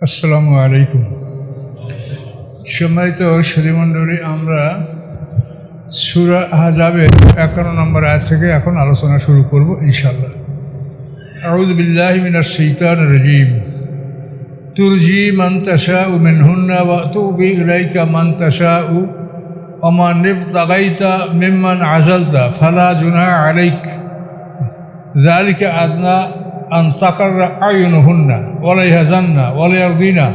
আসসালামু আলাইকুম। সম্মানিত সুধীমণ্ডলী আমরা সুরা আহজাবের একান্ন নম্বর আয় থেকে এখন আলোচনা শুরু করব ইনশাল্লাহ আউজবিল্লাহ মিনার সৈতান রাজিম। তুরজি মান্তাসা উ মেনহুন্না বা তু বিকা মান্তাসা উ অমান নিব তাগাইতা মিম্মান আজালতা ফালা জুনা আলাইক। জালিকা আদনা আন তাকাররা আয়ুন হুন্না ওলাইহা জান্না ওলাইয়ার দিনা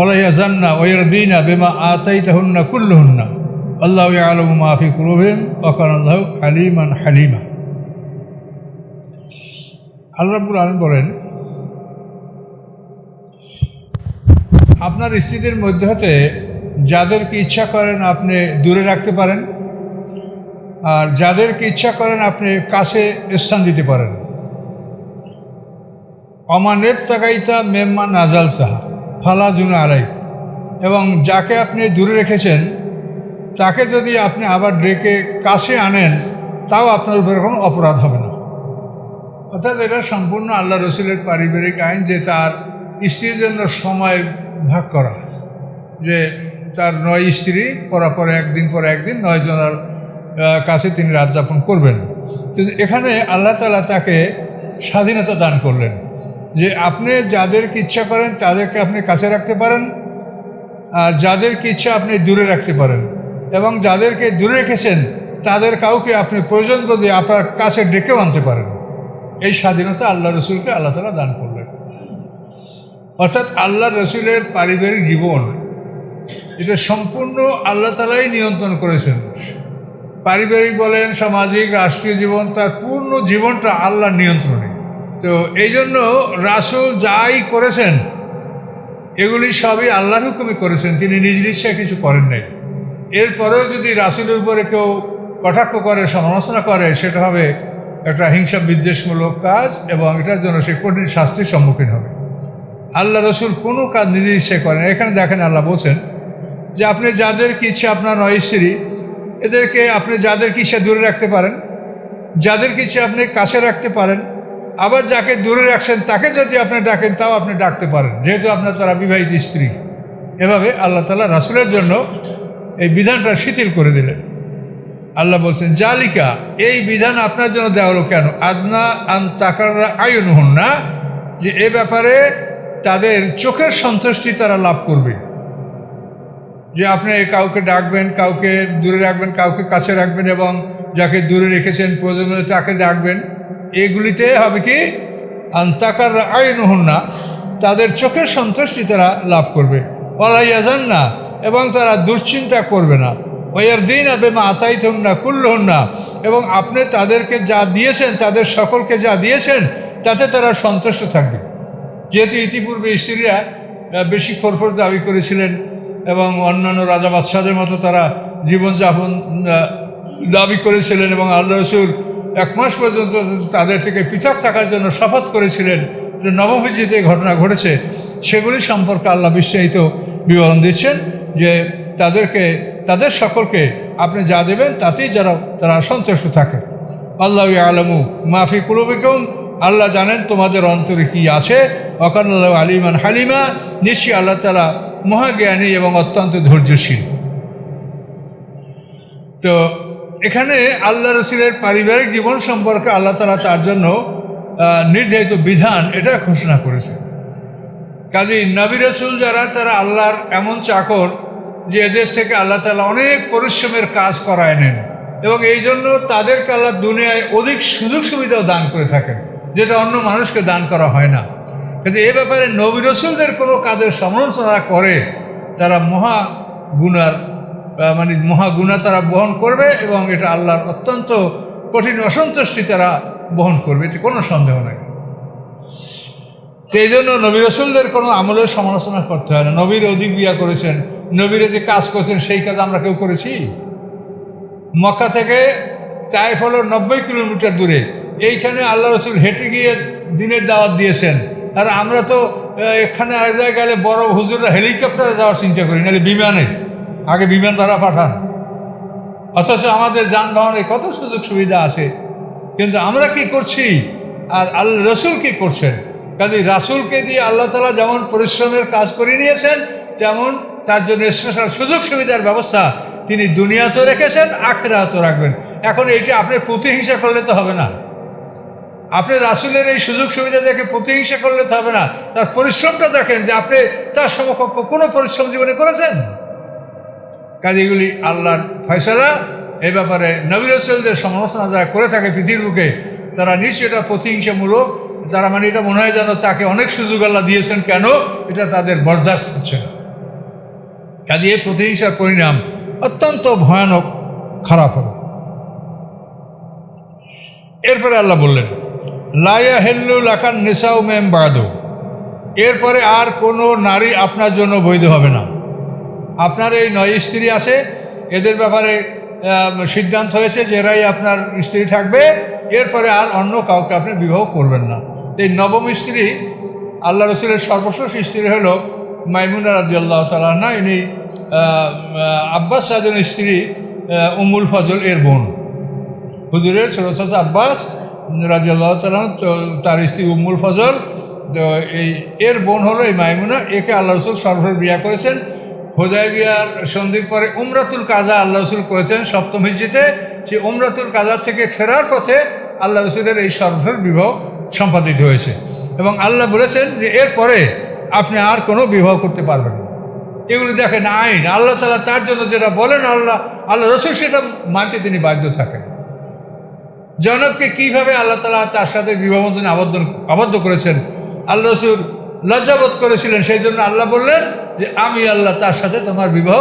ওলাইহা জান্না ওয়ার দিনা বেমা আতাইতা হুন্না কুল্লু হুন্না আল্লাহ আলম মাফি কুরুভেম ওকান আল্লাহ আলিমান হালিমা। আল্লাহপুর আলম বলেন, আপনার স্ত্রীদের মধ্যে হতে যাদেরকে ইচ্ছা করেন আপনি দূরে রাখতে পারেন, আর যাদেরকে ইচ্ছা করেন আপনি কাছে স্থান দিতে পারেন। অমানের তাকাইতা মেম্মা নাজাল তাহা ফালা জুনা আলাই। এবং যাকে আপনি দূরে রেখেছেন, তাকে যদি আপনি আবার ডেকে কাছে আনেন, তাও আপনার উপরে কোনো অপরাধ হবে না। অর্থাৎ এটা সম্পূর্ণ আল্লাহ রসুলের পারিবারিক আইন যে তার স্ত্রীর জন্য সময় ভাগ করা। যে তার নয় স্ত্রী পরাপরে একদিন পর একদিন নয় জনের কাছে তিনি রাত যাপন করবেন। কিন্তু এখানে আল্লাহ তালা তাকে স্বাধীনতা দান করলেন। যে আপনি যাদেরকে ইচ্ছা করেন, তাদেরকে আপনি কাছে রাখতে পারেন। আর যাদেরকে ইচ্ছা, আপনি দূরে রাখতে পারেন। এবং যাদেরকে দূরে রেখেছেন, তাদের কাউকে আপনি প্রয়োজন বোধে আপনার কাছে ডেকেও আনতে পারেন। এই স্বাধীনতা আল্লাহ রসুলকে আল্লাহ তালা দান করলেন। অর্থাৎ আল্লাহ রসুলের পারিবারিক জীবন, এটা সম্পূর্ণ আল্লাহ তালাই নিয়ন্ত্রণ করেছেন। পারিবারিক বলেন, সামাজিক, রাষ্ট্রীয় জীবন, তার পূর্ণ জীবনটা আল্লাহর নিয়ন্ত্রণে। তো এই জন্য রাসুল যাই করেছেন, এগুলি সবই আল্লাহর হুকুমে করেছেন, তিনি নিজ নিশ্চয় কিছু করেন নাই। এরপরেও যদি রাসুলের উপরে কেউ কটাক্ষ করে, সমালোচনা করে, সেটা হবে একটা হিংসা বিদ্বেষমূলক কাজ এবং এটার জন্য সে কঠিন শাস্তির সম্মুখীন হবে। আল্লাহ রসুল কোনো কাজ নিজের ইচ্ছে করেন এখানে দেখেন আল্লাহ বলছেন যে আপনি যাদেরকে ইচ্ছে আপনার নয় স্ত্রী, এদেরকে আপনি যাদেরকে ইচ্ছা দূরে রাখতে পারেন যাদেরকে ইচ্ছে আপনি কাছে রাখতে পারেন আবার যাকে দূরে রাখছেন, তাকে যদি আপনি ডাকেন, তাও আপনি ডাকতে পারেন। যেহেতু আপনার তারা বিবাহিত স্ত্রী। এভাবে আল্লাহ তালা রাসুলের জন্য এই বিধানটা শিথিল করে দিলেন। আল্লাহ বলছেন, জালিকা, এই বিধান আপনার জন্য দেওয়া হলো কেন? আদনা আন তাকাররা আয়ন হন না যে এ ব্যাপারে তাদের চোখের সন্তুষ্টি তারা লাভ করবে। যে আপনি কাউকে ডাকবেন, কাউকে দূরে রাখবেন, কাউকে কাছে রাখবেন এবং যাকে দূরে রেখেছেন প্রয়োজন তাকে ডাকবেন এগুলিতে হবে কি? আন্তাকার আইন হন না তাদের চোখের সন্তুষ্টি তারা লাভ করবে। অলাইয়াজান না এবং তারা দুশ্চিন্তা করবে না। ওয়ার দিন আবে মা আতাই হন না কুল্ল হন না এবং আপনি তাদেরকে যা দিয়েছেন, তাদের সকলকে যা দিয়েছেন, তাতে তারা সন্তুষ্ট থাকবে। যেহেতু ইতিপূর্বে স্ত্রীরা বেশি খরফর দাবি করেছিলেন, এবং অন্যান্য রাজা বাদশাদের মতো তারা জীবনযাপন দাবি করেছিলেন, এবং আল্লাহ রসুল এক মাস পর্যন্ত তাদের থেকে পৃথক থাকার জন্য শপথ করেছিলেন যে নবভিজিতে এই ঘটনা ঘটেছে সেগুলি সম্পর্কে আল্লাহ বিস্তারিত বিবরণ দিচ্ছেন যে তাদেরকে, তাদের সকলকে আপনি যা দেবেন তাতেই যারা তারা সন্তুষ্ট থাকে। আল্লাহ আলমু মাফি কুলুবিকুম, আল্লাহ জানেন তোমাদের অন্তরে কি আছে। অকান আল্লাহ আলিমান হালিমা, নিশ্চয়ই আল্লাহ তালা মহাজ্ঞানী এবং অত্যন্ত ধৈর্যশীল। তো এখানে আল্লাহ রসুলের পারিবারিক জীবন সম্পর্কে আল্লাহ তালা তার জন্য নির্ধারিত বিধান এটা ঘোষণা করেছে। কাজী নবী রসুল যারা তারা আল্লাহর এমন চাকর যে এদের থেকে আল্লাহ তালা অনেক পরিশ্রমের কাজ করায় নেন এবং এই জন্য তাদেরকে আল্লাহ দুনিয়ায় অধিক সুযোগ সুবিধাও দান করে থাকেন যেটা অন্য মানুষকে দান করা হয় না। কিন্তু এ ব্যাপারে নবী রসুলদের কোনো কাজের সমালোচনা করে তারা মহা আহ, মানে মহা গুণা তারা বহন করবে এবং এটা আল্লাহর অত্যন্ত কঠিন অসন্তুষ্টি তারা বহন করবে। এতে কোনো সন্দেহ নাই। এই জন্য নবী রসুলদের কোনো আমলের সমালোচনা করতে হয় না। নবীর অধিক বিয়া করেছেন, নবীরে যে কাজ করেছেন, সেই কাজ আমরা কেউ করেছি? মক্কা থেকে তাইফ হলো নব্বই কিলোমিটার দূরে, এইখানে আল্লাহ রসুল হেঁটে গিয়ে দিনের দাওয়াত দিয়েছেন। আর আমরা তো এখানে আরেক জায়গায় গেলে বড় হুজুররা হেলিকপ্টারে যাওয়ার চিন্তা করি, নাহলে বিমানে। আগে বিমান দ্বারা পাঠান। অথচ আমাদের যানবাহনে কত সুযোগ সুবিধা আছে। কিন্তু আমরা কি করছি? আর আল্লাহ রসুল কি করছেন? কাজে রাসুলকে দিয়ে আল্লাহ তালা যেমন পরিশ্রমের কাজ করে নিয়েছেন, তেমন তার জন্য স্পেশাল সুযোগ সুবিধার ব্যবস্থা তিনি দুনিয়াতেও রেখেছেন, আখেরাতেও রাখবেন। এখন এইটা আপনি প্রতিহিংসা করলে তো হবে না। আপনি রাসুলের এই সুযোগ সুবিধা দেখে প্রতিহিংসা করলে তো হবে না। তার পরিশ্রমটা দেখেন যে আপনি তার সমকক্ষ কোনো পরিশ্রম জীবনে করেছেন? কাজে এগুলি আল্লাহর ফয়সালা। এ ব্যাপারে নবী রসুলদের সমালোচনা যারা করে থাকে পৃথিবীর বুকে, তারা নিশ্চয়ই এটা প্রতিহিংসামূলক। তারা মানে এটা মনে হয় যেন তাকে অনেক সুযোগ আল্লাহ দিয়েছেন। কেন? এটা তাদের বরদাস্ত হচ্ছে না। কাজে এই প্রতিহিংসার পরিণাম অত্যন্ত ভয়ানক, খারাপ হবে। এরপরে আল্লাহ বললেন লাইয়া হেল্লু লাকান নেশাও মেম বাদু এরপরে আর কোনো নারী আপনার জন্য বৈধ হবে না। আপনার এই নয় স্ত্রী আছে, এদের ব্যাপারে সিদ্ধান্ত হয়েছে যে এরাই আপনার স্ত্রী থাকবে, এরপরে আর অন্য কাউকে আপনি বিবাহ করবেন না। এই নবম স্ত্রী, আল্লাহ রসুলের সর্বশেষ স্ত্রী হলো মাইমুনা রাজি আল্লাহ তালা ইনি আব্বাস সাজনের স্ত্রী উমুল ফজল এর বোন। হুজুরের ছোটো চাচা আব্বাস রাজি আল্লাহ তালাম তো তার স্ত্রী উম্মুল ফজল, তো এই এর বোন হলো এই মাইমুনা, একে আল্লাহ রসুল সর্বশেষ বিয়া করেছেন। হোদায় বিয়ার সন্ধির পরে উমরাতুল কাজা আল্লাহ রসুল করেছেন সপ্তম হিজিতে সেই উমরাতুল কাজার থেকে ফেরার পথে আল্লাহ রসুলের এই সর্বশেষ বিবাহ সম্পাদিত হয়েছে। এবং আল্লাহ বলেছেন যে এরপরে আপনি আর কোনো বিবাহ করতে পারবেন না। এগুলি দেখেন আইন। আল্লাহ তালা তার জন্য যেটা বলেন, আল্লাহ আল্লাহ রসুল সেটা মানতে তিনি বাধ্য থাকেন। জনবকে কীভাবে আল্লাহ তালা তার সাথে বিবাহ বন্ধনে আবদ্ধ আবদ্ধ করেছেন, আল্লাহ রসুল লজ্জাবোধ করেছিলেন, সেই জন্য আল্লাহ বললেন যে আমি আল্লাহ তার সাথে তোমার বিবাহ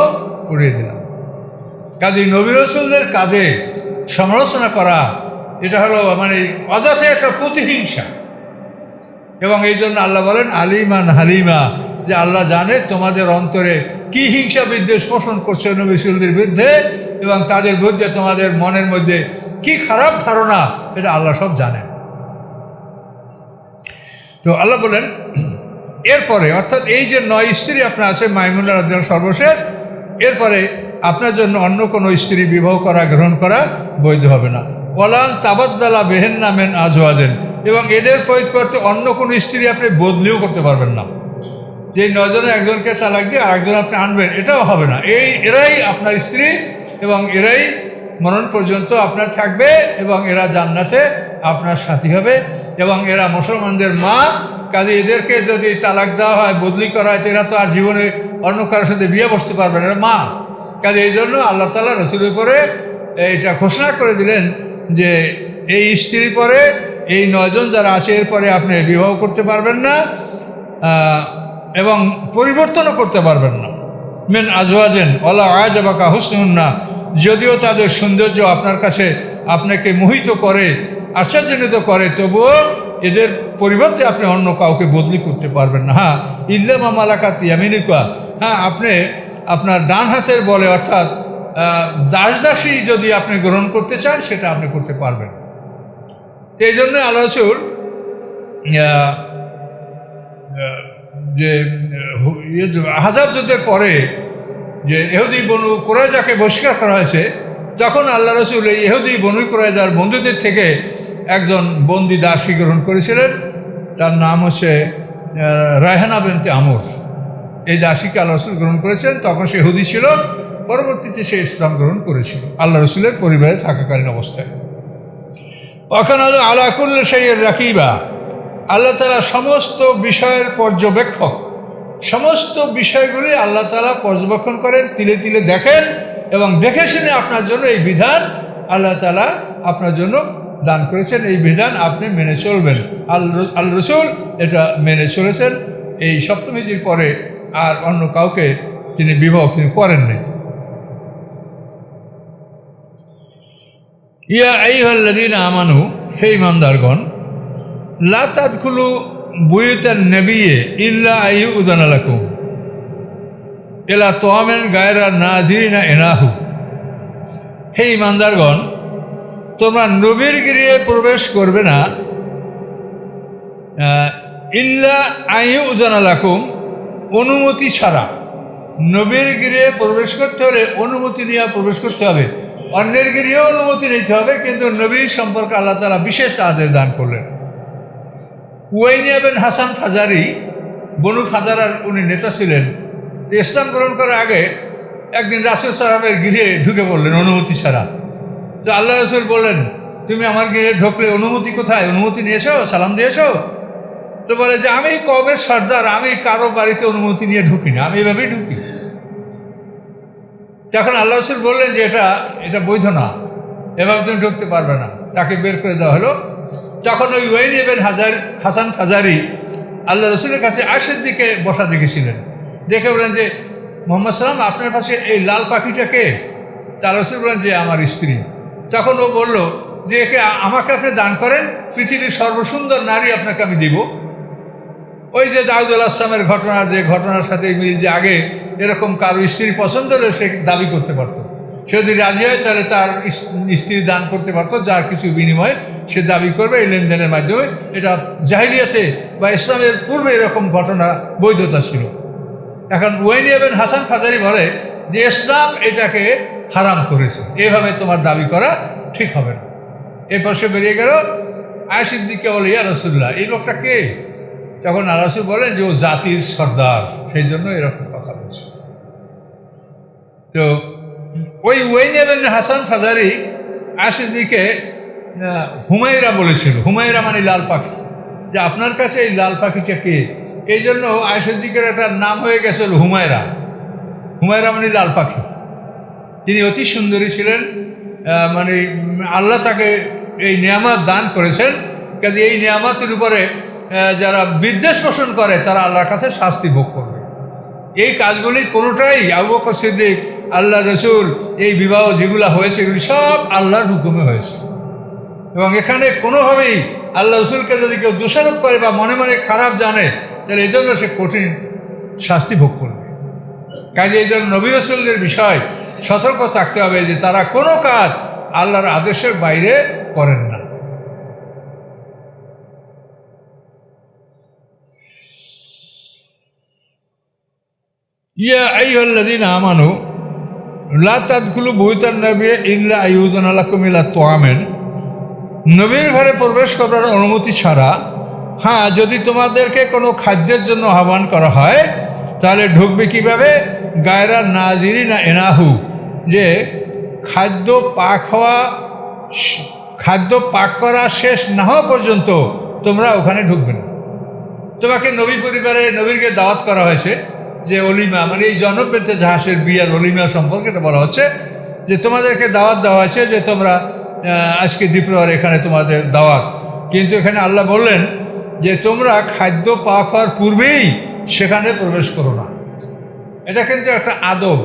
করিয়ে দিলাম। কাজে নবী রসুলদের কাজে সমালোচনা করা, এটা হলো মানে অযথা একটা প্রতিহিংসা। এবং এই জন্য আল্লাহ বলেন, আলিমান হালিমা যে আল্লাহ জানে তোমাদের অন্তরে কি হিংসা বিদ্বেষ পোষণ করছে নবিসুলদের বিরুদ্ধে এবং তাদের বিরুদ্ধে তোমাদের মনের মধ্যে কি খারাপ ধারণা, এটা আল্লাহ সব জানেন। তো আল্লাহ বলেন এরপরে, অর্থাৎ এই যে নয় স্ত্রী আপনার আছে মাইমুল্লা রাজ্য সর্বশেষ, এরপরে আপনার জন্য অন্য কোনো স্ত্রী বিবাহ করা, গ্রহণ করা বৈধ হবে না। ওলান তাবাদ্দালা বেহেন নামেন আজওয়াজেন, এবং এদের পরিবর্তে অন্য কোনো স্ত্রী আপনি বদলিও করতে পারবেন না। যে নজনে একজনকে তালাক দিয়ে আরেকজন আপনি আনবেন, এটাও হবে না। এই, এরাই আপনার স্ত্রী, এবং এরাই মরণ পর্যন্ত আপনার থাকবে, এবং এরা জান্নাতে আপনার সাথী হবে, এবং এরা মুসলমানদের মা কাজে এদেরকে যদি তালাক দেওয়া হয়, বদলি করা হয় তো এরা তো আর জীবনে অন্য কারোর সাথে বিয়ে বসতে পারবে না। মা। কাজে এই জন্য আল্লাহ তালা রসুলের পরে এটা ঘোষণা করে দিলেন যে, এই স্ত্রীর পরে এই নয়জন যারা আছে এরপরে আপনি বিবাহ করতে পারবেন না এবং পরিবর্তনও করতে পারবেন না। মেন আজওয়াজেন ওলা আয়াজাবাকা হুসনুন্না যদিও তাদের সৌন্দর্য আপনার কাছে আপনাকে মোহিত করে, আশ্চর্যজনিত করে, তবুও এদের পরিবর্তে আপনি অন্য কাউকে বদলি করতে পারবেন না। হ্যাঁ ইল্লামা মালাকাত ইয়ামিনিকা। হ্যাঁ আপনি আপনার ডান হাতের বলে অর্থাৎ দাসদাসী যদি আপনি গ্রহণ করতে চান সেটা আপনি করতে পারবেন। এই জন্য আহ, যে ইয়ে যে যুদ্ধের পরে যে এহুদি বনু কোরাইজাকে বহিষ্কার করা হয়েছে তখন আল্লাহ রসুল এই এহুদি বনু কোরাইজার বন্ধুদের থেকে একজন বন্দি দাসী গ্রহণ করেছিলেন। তার নাম হচ্ছে রায়হানা বেনতে আমর। এই দাসীকে আল্লাহ রসুল গ্রহণ করেছেন। তখন সে হুদি ছিল। পরবর্তীতে সে ইসলাম গ্রহণ করেছিল। আল্লাহ রসুলের পরিবারে থাকাকালীন অবস্থায়। ওখানে আলাকুল্ল সাইয়ের রাকিবা। আল্লাহ তালা সমস্ত বিষয়ের পর্যবেক্ষক। সমস্ত বিষয়গুলি আল্লাহ তালা পর্যবেক্ষণ করেন, তিলে তিলে দেখেন এবং দেখে শুনে আপনার জন্য এই বিধান আল্লাহ তালা আপনার জন্য দান করেছেন, এই বিধান আপনি মেনে চলবেন। আল্লাহ আল রসুল এটা মেনে চলেছেন, এই সপ্তমীজির পরে আর অন্য কাউকে তিনি বিবাহ তিনি করেন নাই। ইয়া আইহাল্লাদিন আমানু, হে ইমানদারগণ, লা তাদখুলু বুয়ুতান নবিয়ে ইল্লা আইহু উদানালাকুম এলা তোয়ামেন গায়রা নাজিরিনা এনাহু। হে ইমানদারগণ তোমরা নবীর গৃহে প্রবেশ করবে না। ইল্লা আইহু উজানালাকুম অনুমতি ছাড়া। নবীর গৃহে প্রবেশ করতে হলে অনুমতি নিয়ে প্রবেশ করতে হবে। অন্যের গৃহেও অনুমতি নিতে হবে, কিন্তু নবীর সম্পর্কে আল্লাহ তালা বিশেষ আদেশ দান করলেন। উয়াইনিয়া হাসান ফাজারি, বনু ফাজারার উনি নেতা ছিলেন। ইসলাম গ্রহণ করার আগে একদিন রাসুল সাহেবের গৃহে ঢুকে পড়লেন অনুমতি ছাড়া। তো আল্লাহ রসুল বললেন, তুমি আমার গৃহে ঢুকলে অনুমতি কোথায়? অনুমতি নিয়েছো সালাম দিয়েছ তো বলে যে, আমি কবের সর্দার? আমি কারও বাড়িতে অনুমতি নিয়ে ঢুকি না, আমি এভাবেই ঢুকি। তখন আল্লাহ রসুল বললেন যে, এটা এটা বৈধ না, এভাবে তুমি ঢুকতে পারবে না। তাকে বের করে দেওয়া হলো। তখন ওই ওয়াইন এবেন হাজার, হাসান হাজারি আল্লাহ রসুলের কাছে আশের দিকে বসা দেখেছিলেন। দেখে বললেন যে, মোহাম্মদ সালাম আপনার পাশে এই লাল পাখিটা কে? তা রসুল বলেন যে, আমার স্ত্রী। তখন ও বলল যে, একে আমাকে আপনি দান করেন, পৃথিবীর সর্বসুন্দর নারী আপনাকে আমি দিব। ওই যে দাউদুল আসলামের ঘটনা, যে ঘটনার সাথে মিল যে আগে এরকম কারও স্ত্রী পছন্দ হলে সে দাবি করতে পারতো। সে যদি রাজি হয়, তাহলে তার স্ত্রী দান করতে পারতো, যার কিছু বিনিময়ে সে দাবি করবে এই লেনদেনের মাধ্যমে। এটা জাহিলিয়াতে বা ইসলামের পূর্বে এরকম ঘটনা বৈধতা ছিল। এখন ওয়াইনি এবেন হাসান ফাজারি বলে যে, ইসলাম এটাকে হারাম করেছে। এভাবে তোমার দাবি করা ঠিক হবে না। এরপর সে বেরিয়ে গেল আয়সিদ্দিককে বলে, ইয়া রসুল্লাহ এই লোকটা কে? তখন আলাসু বলেন যে ও জাতির সর্দার। সেই জন্য এরকম কথা বলছে। তো ওই ওয়াইন এবেন হাসান ফাজারি আশিদিকে হুমায়রা বলেছিল। হুমায়রা মানে লাল পাখি। যে আপনার কাছে এই লাল পাখিটা কে? এই জন্য আয়সিদ্দিকের একটা নাম হয়ে গেছিল হুমায়রা। হুমায়রা মানে লাল পাখি। তিনি অতি সুন্দরী ছিলেন মানে আল্লাহ তাকে এই নিয়ামত দান করেছেন। কাজে এই নিয়ামতের উপরে যারা বিদ্বেষ পোষণ করে, তারা আল্লাহর কাছে শাস্তি ভোগ করবে। এই কাজগুলি কোনোটাই আবু সিদ্দিক, আল্লাহ রসুল, এই বিবাহ যেগুলো হয়েছে, এগুলি সব আল্লাহর হুকুমে হয়েছে। এবং এখানে কোনোভাবেই আল্লাহ রসুলকে যদি কেউ দোষারোপ করে বা মনে মনে খারাপ জানে, তাহলে এই জন্য সে কঠিন শাস্তি ভোগ করবে। কাজে এই জন্য নবী রসুলদের বিষয় সতর্ক থাকতে হবে যে তারা কোনো কাজ আল্লাহর আদেশের বাইরে করেন না। ইয়া আইহল্লাদিন আমানু, লা তাদখুলু বুয়তান নবী ইল্লা আইউজান আলাকুম ইলা তোয়ামেন নবীর ঘরে প্রবেশ করার অনুমতি ছাড়া হ্যাঁ যদি তোমাদেরকে কোনো খাদ্যের জন্য আহ্বান করা হয় তাহলে ঢুকবে কীভাবে? গায়রা নাজিরি না এনাহু। যে খাদ্য পাক হওয়া খাদ্য পাক করা শেষ না হওয়া পর্যন্ত তোমরা ওখানে ঢুকবে না। তোমাকে নবী পরিবারে, নবীরকে দাওয়াত করা হয়েছে যে অলিমা মানে এই জনপ্রেতে জাহাজের বিয়ার অলিমা সম্পর্কে এটা বলা হচ্ছে, যে তোমাদেরকে দাওয়াত দেওয়া হয়েছে যে তোমরা আজকে দ্বীপ্রহর এখানে তোমাদের দাওয়াত। কিন্তু এখানে আল্লাহ বললেন যে তোমরা খাদ্য পাক হওয়ার পূর্বেই সেখানে প্রবেশ করো না। এটা কিন্তু একটা আদব।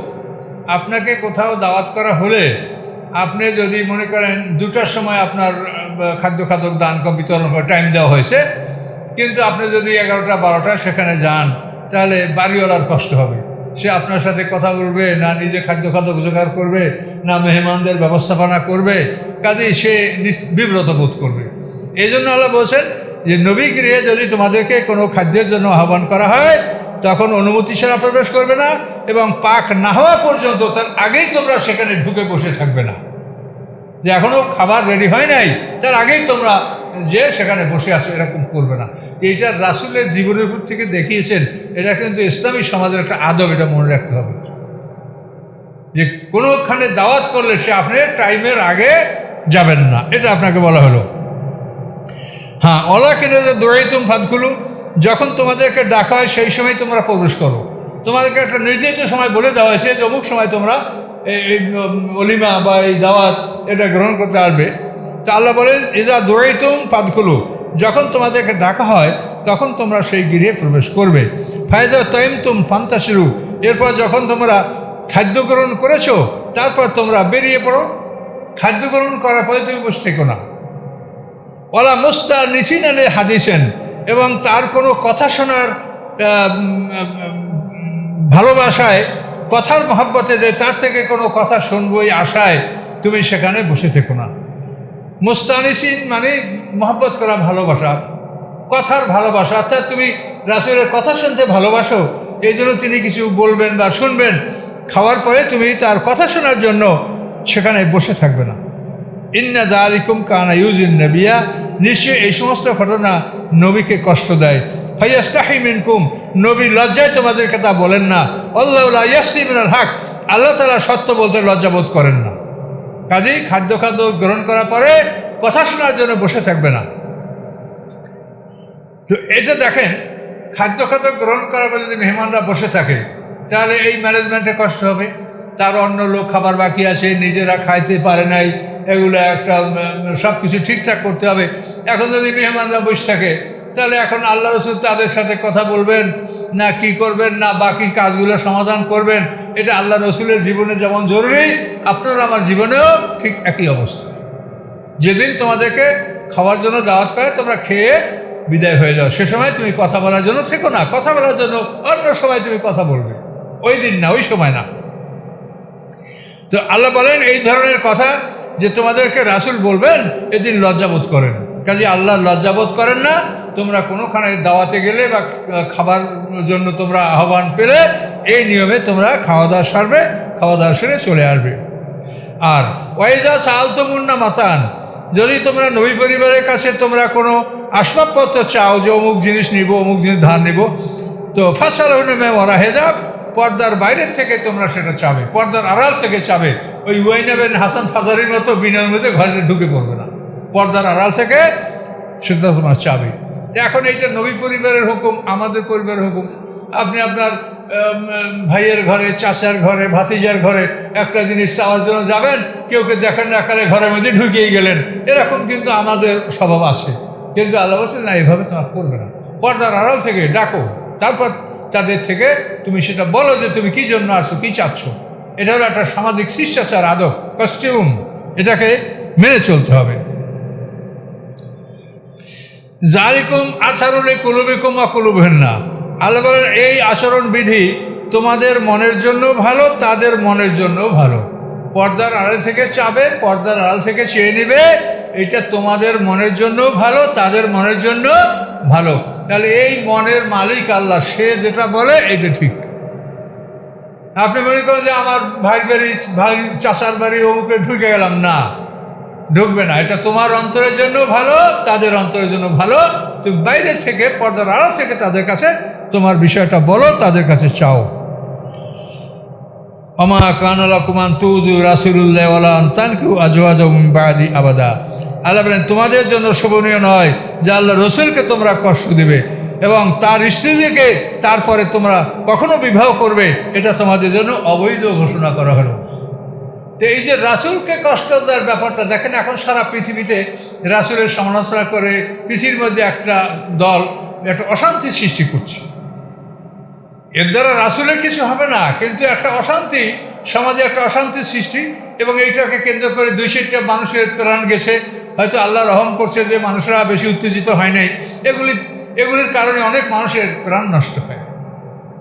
আপনাকে কোথাও দাওয়াত করা হলে আপনি যদি মনে করেন দুটার সময় আপনার খাদ্য খাদ্য দান বিতরণ টাইম দেওয়া হয়েছে, কিন্তু আপনি যদি এগারোটা, বারোটা সেখানে যান, তাহলে বাড়িওয়ালার কষ্ট হবে। সে আপনার সাথে কথা বলবে, না নিজে খাদ্য খাদ্য জোগাড় করবে, না মেহমানদের ব্যবস্থাপনা করবে, কাজেই সে বিব্রত বোধ করবে। এই জন্য আল্লাহ বলছেন যে নবী গৃহে যদি তোমাদেরকে কোনো খাদ্যের জন্য আহ্বান করা হয়, তখন অনুমতি ছাড়া প্রবেশ করবে না এবং পাক না হওয়া পর্যন্ত তার আগেই তোমরা সেখানে ঢুকে বসে থাকবে না। যে এখনও খাবার রেডি হয় নাই, তার আগেই তোমরা যে সেখানে বসে আসো এরকম করবে না। এটা রাসুলের জীবনের উপর থেকে দেখিয়েছেন, এটা কিন্তু ইসলামী সমাজের একটা আদব, এটা মনে রাখতে হবে। যে কোনোখানে দাওয়াত করলে সে আপনি টাইমের আগে যাবেন না, এটা আপনাকে বলা হলো। হ্যাঁ অলা যে দৌড়াই তুম যখন তোমাদেরকে ডাকা হয় সেই সময় তোমরা প্রবেশ করো। তোমাদেরকে একটা নির্ধারিত সময় বলে দেওয়া হয়েছে যে অমুক সময় তোমরা এই অলিমা বা এই দাওয়াত এটা গ্রহণ করতে আসবে। তো আল্লাহ বলেন এজা দৌড়াই তুম ফাঁদগুলো যখন তোমাদেরকে ডাকা হয়, তখন তোমরা সেই গৃহে প্রবেশ করবে। ফায়দা তৈম তুম পান্তাশিরু এরপর যখন তোমরা খাদ্য গ্রহণ করেছ, তারপর তোমরা বেরিয়ে পড়ো। খাদ্য গ্রহণ করার পরে তুমি বসে থেকো না। ওলা মুস্তা নিচিন আলে হাদিসেন। এবং তার কোনো কথা শোনার ভালোবাসায়, কথার মহাব্বতে যে তার থেকে কোনো কথা শুনব এই আশায় তুমি সেখানে বসে থেকো না। মুস্তানিসিন মানে মহব্বত করা ভালোবাসা। কথার ভালোবাসা, অর্থাৎ তুমি রাসুলের কথা শুনতে ভালোবাসো, এই জন্য তিনি কিছু বলবেন বা শুনবেন। খাওয়ার পরে তুমি তার কথা শোনার জন্য সেখানে বসে থাকবে না। ইন্না জালিকুম কানা ইউজিন নবিয়া নিশ্চয়ই এই সমস্ত ঘটনা নবীকে কষ্ট দেয়। ফাইয়াস্তাহি নবী লজ্জায় তোমাদেরকে তা বলেন না। আল্লাহ হাক, আল্লাহ তালা সত্য বলতে লজ্জাবোধ করেন না। কাজেই খাদ্য খাদ্য গ্রহণ করার পরে কথা শোনার জন্য বসে থাকবে না। তো এটা দেখেন খাদ্য খাদ্য গ্রহণ করার পর যদি মেহমানরা বসে থাকে, তাহলে এই ম্যানেজমেন্টে কষ্ট হবে? তার অন্য লোক খাবার বাকি আছে, নিজেরা খাইতে পারে নাই। এগুলো একটা সব কিছু ঠিকঠাক করতে হবে। এখন যদি মেহমানরা বসে থাকে, তাহলে এখন আল্লাহ রসুল তাদের সাথে কথা বলবেন, না কি করবেন, না বাকি কাজগুলো সমাধান করবেন। এটা আল্লাহ রসুলের জীবনে যেমন জরুরি, আপনার আমার জীবনেও ঠিক একই অবস্থা। যেদিন তোমাদেরকে খাওয়ার জন্য দাওয়াত করে, তোমরা খেয়ে বিদায় হয়ে যাও। সে সময় তুমি কথা বলার জন্য থেকো না। কথা বলার জন্য অন্য সময় তুমি কথা বলবে। ওই দিন না, ওই সময় না। তো আল্লাহ বলেন এই ধরনের কথা যে তোমাদেরকে রাসুল বলবেন, এদিন লজ্জাবোধ করেন। কাজে আল্লাহ লজ্জাবোধ করেন না, তোমরা কোনোখানে দাওয়াতে গেলে বা খাবার জন্য তোমরা আহ্বান পেলে, এই নিয়মে তোমরা খাওয়া দাওয়া সারবে খাওয়া দাওয়া সেরে চলে আসবে। আর ওয়াইজা সালতমুন্না মাতান, যদি তোমরা নবী পরিবারের কাছে তোমরা কোনো আসবাবপত্র চাও যে অমুক জিনিস নিব, অমুক জিনিস ধার নিব, তো ফাঁসাল হুনেমে ওরা হেজাব পর্দার বাইরের থেকে তোমরা সেটা চাবে, পর্দার আড়াল থেকে চাবে। ওই ওয়াইনাবেন হাসান ফাজারির মতো বিনয়ের মধ্যে ঘরে ঢুকে পড়বে না। পর্দার আড়াল থেকে সেটা তোমার চাবে। এখন এইটা নবী পরিবারের হুকুম, আমাদের পরিবারের হুকুম। আপনি আপনার ভাইয়ের ঘরে, চাচার ঘরে, ভাতিজার ঘরে একটা জিনিস চাওয়ার জন্য যাবেন, কেউ কেউ দেখেন না একারে ঘরের মধ্যে ঢুকিয়ে গেলেন। এরকম কিন্তু আমাদের স্বভাব আছে। কিন্তু আল্লাহ বলছেন, না এইভাবে তোমার করবে না। পর্দার আড়াল থেকে ডাকো, তারপর তাদের থেকে তুমি সেটা বলো যে তুমি কি জন্য আসো কি চাচ্ছ। এটা হলো একটা সামাজিক শিষ্টাচার, আদব কস্টিউম এটাকে মেনে চলতে হবে। জালিকুম আথারুলে কুলুবিকুম অকুলুবেন না আল্লাহ বলেন, এই আচরণ বিধি তোমাদের মনের জন্য ভালো, তাদের মনের জন্য ভালো। পর্দার আড়াল থেকে চাবে, পর্দার আড়াল থেকে চেয়ে নেবে এটা তোমাদের মনের জন্য ভালো, তাদের মনের জন্য ভালো। তাহলে এই মনের মালিক আল্লাহ, সে যেটা বলে এটা ঠিক। আপনি মনে করেন যে আমার ভাই বাড়ি, ভাই চাষার বাড়ি অমুকে ঢুকে গেলাম, না। ঢুকবে না। এটা তোমার অন্তরের জন্য ভালো, তাদের অন্তরের জন্য ভালো। তুমি বাইরে থেকে, পর্দার আড়াল থেকে তাদের কাছে তোমার বিষয়টা বলো, তাদের কাছে চাও। অমা কানালা কুমান তুজু রাসুল্লাহ বাদি আবাদা আল্লাহ বলেন, তোমাদের জন্য শোভনীয় নয় যে আল্লাহ রসুলকে তোমরা কষ্ট দিবে এবং তার স্ত্রীদেরকে তারপরে তোমরা কখনো বিবাহ করবে। এটা তোমাদের জন্য অবৈধ ঘোষণা করা হলো। তো এই যে রাসুলকে কষ্ট দেওয়ার ব্যাপারটা, দেখেন এখন সারা পৃথিবীতে রাসুলের সমালোচনা করে পৃথিবীর মধ্যে একটা দল একটা অশান্তি সৃষ্টি করছে। এর দ্বারা রাসুলের কিছু হবে না, কিন্তু একটা অশান্তি, সমাজে একটা অশান্তির সৃষ্টি এবং এইটাকে কেন্দ্র করে দুই চারটা মানুষের প্রাণ গেছে। হয়তো আল্লাহ রহম করছে যে মানুষরা বেশি উত্তেজিত হয় নাই। এগুলি, এগুলির কারণে অনেক মানুষের প্রাণ নষ্ট হয়।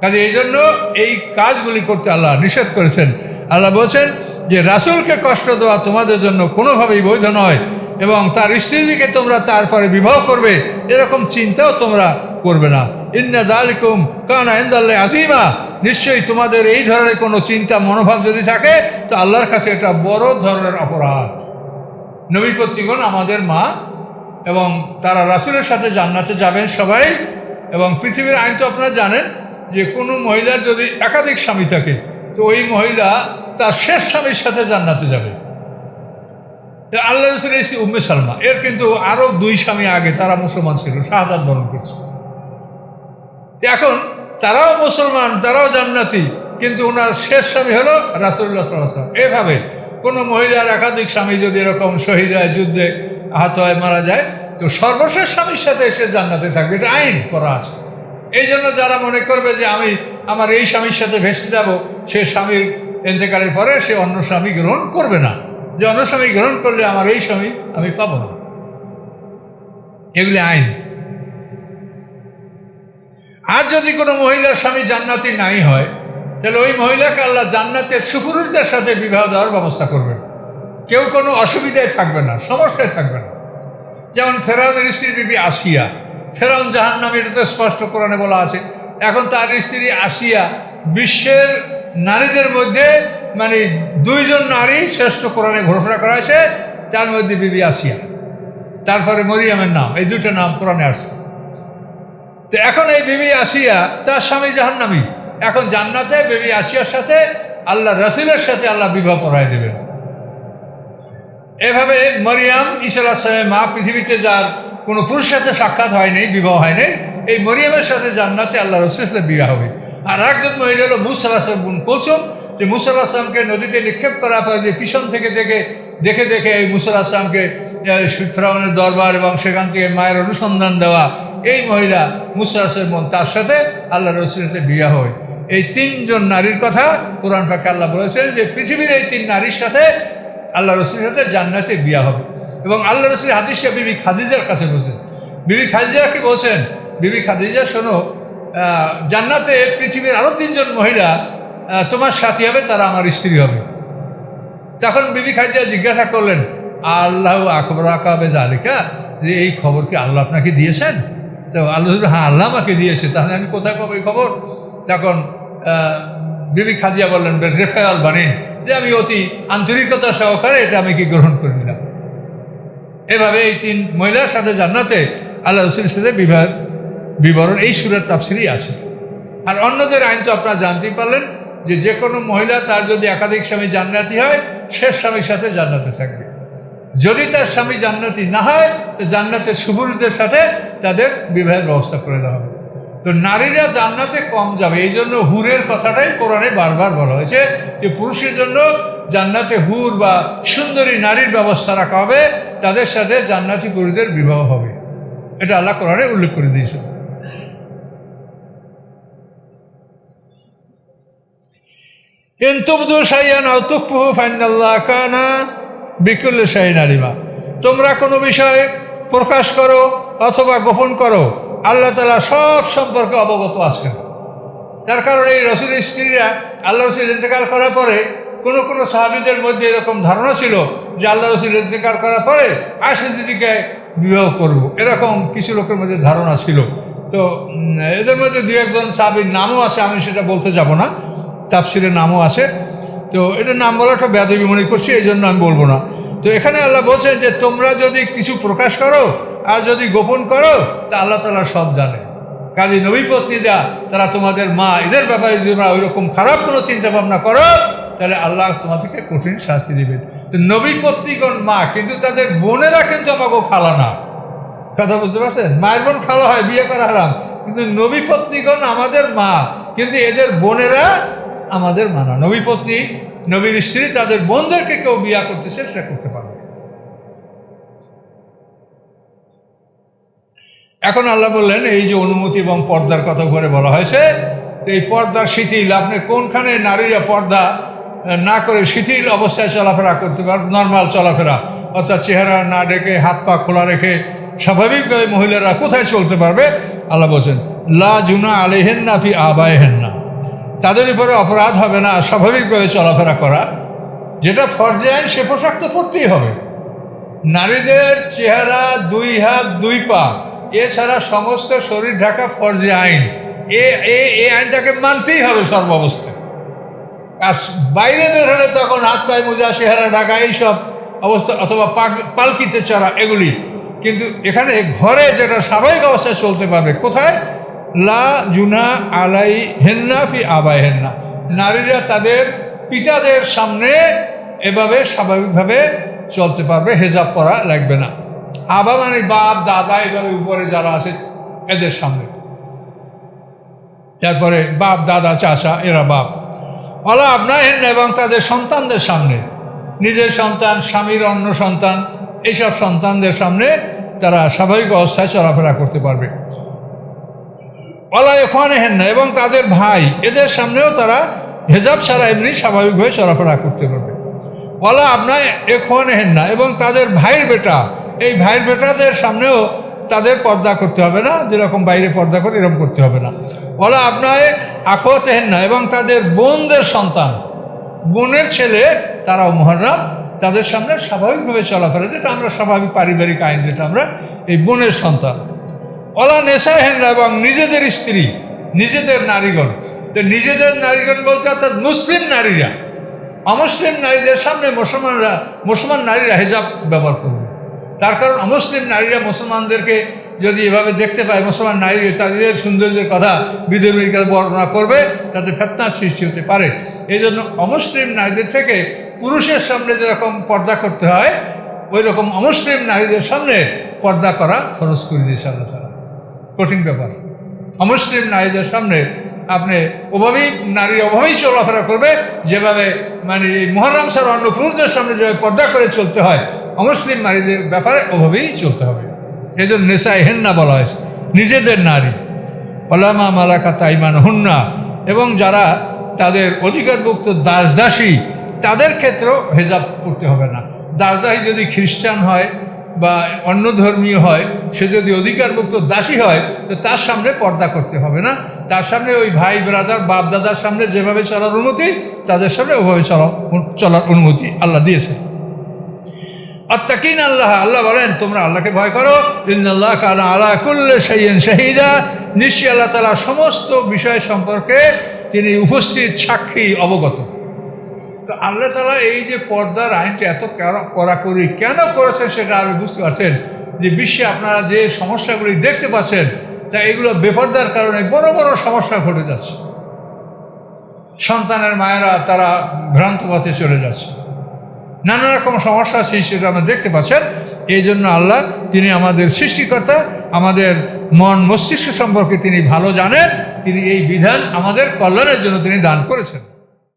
কাজে এই জন্য এই কাজগুলি করতে আল্লাহ নিষেধ করেছেন। আল্লাহ বলছেন যে, রাসুলকে কষ্ট দেওয়া তোমাদের জন্য কোনোভাবেই বৈধ নয় এবং তার স্ত্রীকে তোমরা তারপরে বিবাহ করবে, এরকম চিন্তাও তোমরা করবে না। ইন্না কানা ইন্দাল্লাহ আজিমা নিশ্চয়ই তোমাদের এই ধরনের কোনো চিন্তা, মনোভাব যদি থাকে, তো আল্লাহর কাছে এটা বড় ধরনের অপরাধ। নবী কর্তৃগণ আমাদের মা এবং তারা রাসুলের সাথে জান্নাতে যাবেন সবাই এবং পৃথিবীর আইন তো আপনারা জানেন যে কোনো মহিলার যদি একাধিক স্বামী থাকে, তো ওই মহিলা তার শেষ স্বামীর সাথে জান্নাতে যাবে। আল্লাহ রসুল এসি উম্মে সালমা, এর কিন্তু আরও দুই স্বামী আগে, তারা মুসলমান ছিল, শাহাদাত বরণ করছে। তো এখন তারাও মুসলমান, তারাও জান্নাতি, কিন্তু ওনার শেষ স্বামী হলো রাসুল্লাহ সাল্লাম এভাবে কোনো মহিলার একাধিক স্বামী যদি এরকম শহীদ হয়, যুদ্ধে আহত হয়, মারা যায়, তো সর্বশেষ স্বামীর সাথে এসে জান্নাতে থাকবে। এটা আইন করা আছে। এই জন্য যারা মনে করবে যে আমি আমার এই স্বামীর সাথে ভেসে যাব, সে স্বামীর এতেকালের পরে সে অন্য স্বামী গ্রহণ করবে না। যে অন্য স্বামী গ্রহণ করলে আমার এই স্বামী আমি পাবো না। এগুলি আইন। আর যদি কোনো মহিলার স্বামী জান্নাতি নাই হয়, তাহলে ওই মহিলাকে আল্লাহ জান্নাতের সুপুরুষদের সাথে বিবাহ দেওয়ার ব্যবস্থা করবেন। কেউ কোনো অসুবিধায় থাকবে না, সমস্যায় থাকবে না। যেমন ফেরাউনের স্ত্রী বিবি আসিয়া, ফেরাউন জাহান নামে এটা তো স্পষ্ট কোরআনে বলা আছে, এখন তার স্ত্রী আসিয়া বিশ্বের নারীদের মধ্যে মানে দুইজন নারী শ্রেষ্ঠ কোরআনে ঘোষণা করা আছে, তার মধ্যে বিবি আসিয়া। তারপরে মরিয়ামের নাম, এই দুটো নাম কোরআনে আসছে। তো এখন এই বিবি আসিয়া তার স্বামী জাহান্নামী। এখন জান্নাতে বিবি আসিয়ার সাথে আল্লাহ রসুলের সাথে আল্লাহ বিবাহ পড়ায় দেবেন। এভাবে মরিয়াম ইসলামের মা পৃথিবীতে যার কোনো পুরুষের সাথে সাক্ষাৎ হয়নি বিবাহ হয়নি এই মরিয়ামের সাথে জান্নাতে আল্লাহ রসুলের সাথে বিবাহ হবে আর একজন মহিলা হলো মুসাল্লাহ বোন কুলসুম। যে মুসাল্লাহ আসলামকে নদীতে নিক্ষেপ করার পর যে পিছন থেকে দেখে দেখে দেখে এই মুসাল্লাহ আসলামকে দরবার এবং সেখান থেকে মায়ের অনুসন্ধান দেওয়া এই মহিলা মুসাল্লাহ বোন, তার সাথে আল্লাহ রসুলের সাথে বিবাহ হয়। এই তিনজন নারীর কথা কোরআন পাকে আল্লাহ বলেছেন যে পৃথিবীর এই তিন নারীর সাথে আল্লাহ রসুলের সাথে জান্নাতে বিয়া হবে। এবং আল্লাহ রসুল হাদিসটা বিবি খাদিজার কাছে বসেন বিবি খাদিজা কি বলছেন? বিবি খাদিজা, শোনো জান্নাতে পৃথিবীর আরও তিনজন মহিলা তোমার সাথী হবে, তারা আমার স্ত্রী হবে। তখন বিবি খাদিজা জিজ্ঞাসা করলেন, আল্লাহ আকবর আকাবে জালিকা যে এই খবর কি আল্লাহ আপনাকে দিয়েছেন? তো আল্লাহ হ্যাঁ আল্লাহ আমাকে দিয়েছে, তাহলে আমি কোথায় পাবো এই খবর? তখন বিবি খাদিয়া বললেন রেফায়াল বানিন। যে আমি অতি আন্তরিকতা সহকারে এটা আমি কি গ্রহণ করে নিলাম। এভাবে এই তিন মহিলার সাথে জান্নাতে আল্লাহ রসুলের সাথে বিবাহ, বিবরণ, এই সুরের তাফসিরই আছে। আর অন্যদের আইন তো আপনারা জানতেই পারলেন যে যে কোনো মহিলা তার যদি একাধিক স্বামী জান্নাতি হয় শেষ স্বামীর সাথে জান্নাতে থাকবে। যদি তার স্বামী জান্নাতি না হয়, তো জান্নাতের সুপুরুষদের সাথে তাদের বিবাহের ব্যবস্থা করে দেওয়া হবে। তো নারীরা জান্নাতে কম যাবে, এই জন্য হুরের কথাটাই কোরআনে বারবার বলা হয়েছে যে পুরুষের জন্য জান্নাতে হুর বা সুন্দরী নারীর ব্যবস্থা রাখা হবে, তাদের সাথে জান্নাতি পুরুষদের বিবাহ হবে। এটা আল্লাহ কোরআনে উল্লেখ করে দিয়েছে। ইন্তুবদু সাইয়ান আউতুকপুহু ফাইনাল্লাহ কানা বিকুল্ল শাহী নারিমা। তোমরা কোনো বিষয়ে প্রকাশ করো অথবা গোপন করো, আল্লাহ তালা সব সম্পর্কে অবগত আছেন। তার কারণে এই রসুলের স্ত্রীরা আল্লাহ রসুল ইন্তেকাল করার পরে কোনো কোনো সাহাবিদের মধ্যে এরকম ধারণা ছিল যে আল্লাহ রসুল ইন্তেকাল করার পরে আশে দিদিকে বিবাহ করব। এরকম কিছু লোকের মধ্যে ধারণা ছিল। তো এদের মধ্যে দু একজন সাহাবির নামও আছে, আমি সেটা বলতে যাব না। তাফসিরের নামও আছে। তো এটা নাম বলাটা বেদবি মনে করছি, এই জন্য আমি বলব না। তো এখানে আল্লাহ বলছেন যে, তোমরা যদি কিছু প্রকাশ করো আর যদি গোপন করো, তা আল্লাহ তালা সব জানে। কাজী নবী পত্নীরা তারা তোমাদের মা, এদের ব্যাপারে যদি তোমরা ওইরকম খারাপ কোনো চিন্তা ভাবনা করো, তাহলে আল্লাহ তোমাদেরকে কঠিন শাস্তি দেবেন। তো নবী পত্নীগণ মা, কিন্তু তাদের বোনেরা কিন্তু আমাকে খালা না। কথা বুঝতে পারছেন? মায়ের বোন খালা হয়, বিয়ে করা হারাম। কিন্তু নবী পত্নীগণ আমাদের মা, কিন্তু এদের বোনেরা আমাদের মানা। নবী পত্নী, নবীর স্ত্রী, তাদের বোনদেরকে কেউ বিয়া করতেছে সেটা করতে পারবে। এখন আল্লাহ বললেন, এই যে অনুমতি এবং পর্দার কথা করে বলা হয়েছে, তো এই পর্দার শিথিল, আপনি কোনখানে নারীরা পর্দা না করে শিথিল অবস্থায় চলাফেরা করতে পারবে নর্মাল চলাফেরা, অর্থাৎ চেহারা না ডেকে, হাত পা খোলা রেখে, স্বাভাবিকভাবে মহিলারা কোথায় চলতে পারবে? আল্লাহ বলছেন, লা জুনা আলেহেন না ফি আবাহেন না তাদের উপরে অপরাধ হবে না, স্বাভাবিকভাবে চলাফেরা করা। যেটা ফর্জে আইন সে পোশাক তো পরতেই হবে। নারীদের চেহারা, দুই হাত, দুই পা, এছাড়া সমস্ত শরীর ঢাকা ফর্জে আইন। এ, এ- আইনটাকে মানতেই হবে সর্বাবস্থায়। আর বাইরে বের হলে তখন হাত পায়ে মোজা, চেহারা, ঢাকা, এইসব অবস্থা, অথবা পালকিতে চড়া, এগুলি। কিন্তু এখানে ঘরে যেটা স্বাভাবিক অবস্থায় চলতে পারবে, কোথায়? লা জুনা আলাই হেন্না ফি আবাই হেন্না নারীরা তাদের পিতাদের সামনে এভাবে স্বাভাবিকভাবে চলতে পারবে, হেজাব পরা লাগবে না। আবা মানে বাপ, দাদা এভাবে উপরে যারা আছে, এদের সামনে। তারপরে বাপ, দাদা, চাচা, এরা বাপ। অলা আপনাহেন এবং তাদের সন্তানদের সামনে, নিজের সন্তান, স্বামীর অন্য সন্তান, এইসব সন্তানদের সামনে তারা স্বাভাবিক অবস্থায় চলাফেরা করতে পারবে। না, এবং তাদের ভাই, এদের সামনেও তারা হেজাব ছাড়া এমনি স্বাভাবিকভাবে চলাফেরা করতে পারবে। অলা আপনার এখানে হেন না, এবং তাদের ভাইয়ের বেটা, এই ভাইয়ের বেটাদের সামনেও তাদের পর্দা করতে হবে না, যেরকম বাইরে পর্দা করে এরকম করতে হবে না। ওলা আপনার হেন না, এবং তাদের বোনদের সন্তান, বোনের ছেলে, তারাও মহরম তাদের সামনে স্বাভাবিকভাবে চলাফেরা, যেটা আমরা স্বাভাবিক পারিবারিক আইন, যেটা আমরা, এই বোনের সন্তান। অলা নেশা হেনরা এবং নিজেদের স্ত্রী, নিজেদের নারীগণ। তো নিজেদের নারীগণ বলতে অর্থাৎ মুসলিম নারীরা, অমুসলিম নারীদের সামনে মুসলমানরা, মুসলমান নারীরা হেজাব ব্যবহার করবে। তার কারণ অমুসলিম নারীরা মুসলমানদেরকে যদি এভাবে দেখতে পায়, মুসলমান নারী তাদের সৌন্দর্যের কথা বিধর্মীর বর্ণনা করবে, তাতে ফেতনার সৃষ্টি হতে পারে। এই জন্য অমুসলিম নারীদের থেকে পুরুষের সামনে যেরকম পর্দা করতে হয় ওই রকম অমুসলিম নারীদের সামনে পর্দা করা খরচ করে দিয়েছে আল্লাহ কঠিন ব্যাপার। অমুসলিম নারীদের সামনে আপনি ওভাবেই, নারীর ওভাবেই চলাফেরা করবে, যেভাবে মানে এই মহরম সার অন্য পুরুষদের সামনে যেভাবে পর্দা করে চলতে হয়, অমুসলিম নারীদের ব্যাপারে ওভাবেই চলতে হবে। এই জন্য নেশায় হেন্না বলা হয়েছে, নিজেদের নারী। ওলামা মালাকা তাইমান হুন্না এবং যারা তাদের অধিকারভুক্ত দাস দাসী তাদের ক্ষেত্রেও হেজাব পড়তে হবে না। দাস দাসী যদি খ্রিস্টান হয় বা অন্য ধর্মীয় হয়, সে যদি অধিকারভুক্ত দাসী হয়, তো তার সামনে পর্দা করতে হবে না। তার সামনে ওই ভাই ব্রাদার বাপ দাদার সামনে যেভাবে চলার অনুমতি, তাদের সামনে ওভাবে চলা, চলার অনুমতি আল্লাহ দিয়েছে। অত্যাকিন আল্লাহ আল্লাহ বলেন, তোমরা আল্লাহকে ভয় করো। ইন্দাল্লাহ কানা আলা কুল্লে শাহিন শাহিদা। নিশ্চয়ই আল্লাহ তালা সমস্ত বিষয় সম্পর্কে তিনি উপস্থিত সাক্ষী অবগত। তো আল্লাহ তালা এই যে পর্দার আইনটা এত কড়া- কড়াকড়ি কেন করেছেন সেটা আপনি বুঝতে পারছেন? যে বিশ্বে আপনারা যে সমস্যাগুলি দেখতে পাচ্ছেন, তা এগুলো বেপর্দার কারণে বড় বড় সমস্যা ঘটে যাচ্ছে। সন্তানের মায়েরা তারা ভ্রান্ত পথে চলে যাচ্ছে। নানা রকম সমস্যা সৃষ্টি আমরা দেখতে পাচ্ছেন। এই জন্য আল্লাহ তিনি আমাদের সৃষ্টিকর্তা, আমাদের মন মস্তিষ্ক সম্পর্কে তিনি ভালো জানেন। তিনি এই বিধান আমাদের কল্যাণের জন্য তিনি দান করেছেন।